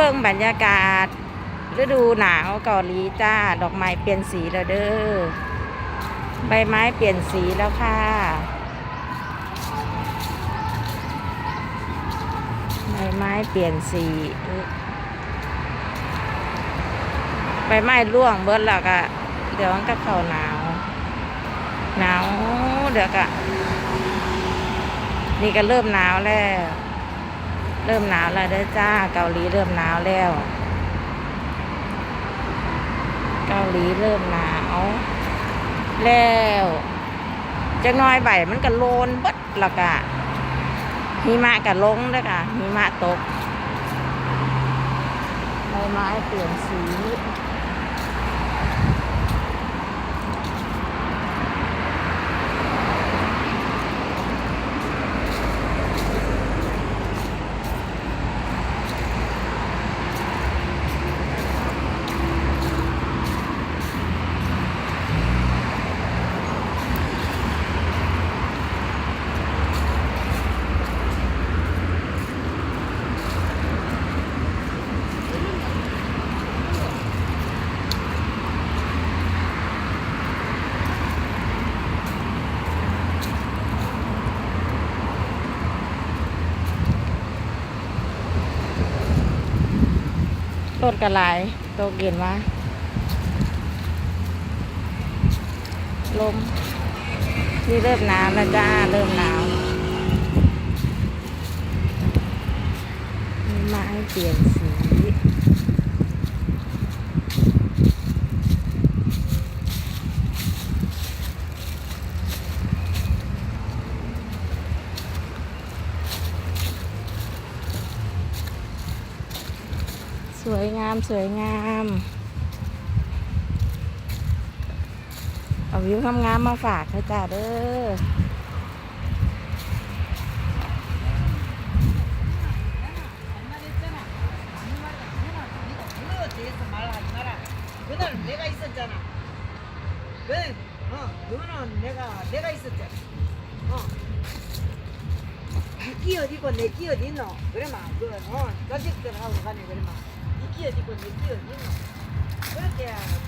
เบิ่งบรรยากาศ ฤดูหนาวเกาหลีจ้า ดอกไม้เปลี่ยนสีแล้วเด้อ ใบไม้เปลี่ยนสีแล้วค่ะ ใบไม้เปลี่ยนสี ใบไม้ร่วงเบิดแล้วก็เดี๋ยวมันก็เข้าหนาว หนาวเดี๋ยวก็นี่ก็เริ่มหนาวแล้ว เริ่มหนาวแล้วเด้อจ้า เกาหลีเริ่มหนาวแล้ว เกาหลีเริ่มหนาว แล้วจะน้อยใบมันก็โลนเบิดละกะหิมะก็ลงด้อค่ะหิมะตกใบไม้เปลี่ยนสี ต้นกระไลายโตเกียนว่าลมนี่เริ่มหนาวแล้วจ้า เริ่มหนาวมีไม้เปลี่ยนสี วยงามสวยงาม เอาวิวงามๆมาฝากให้จ้าเด้อ 그거에 대해서 말하지 마라. 그날은 내가 있었잖아. 왜? 어, 그거는 내가 내가 있었잖아. 어. 이끼 어디고 내끼 어디 있노? 그래마 그 어, 자식들하고 가네 그래마 别的 kondisi ini.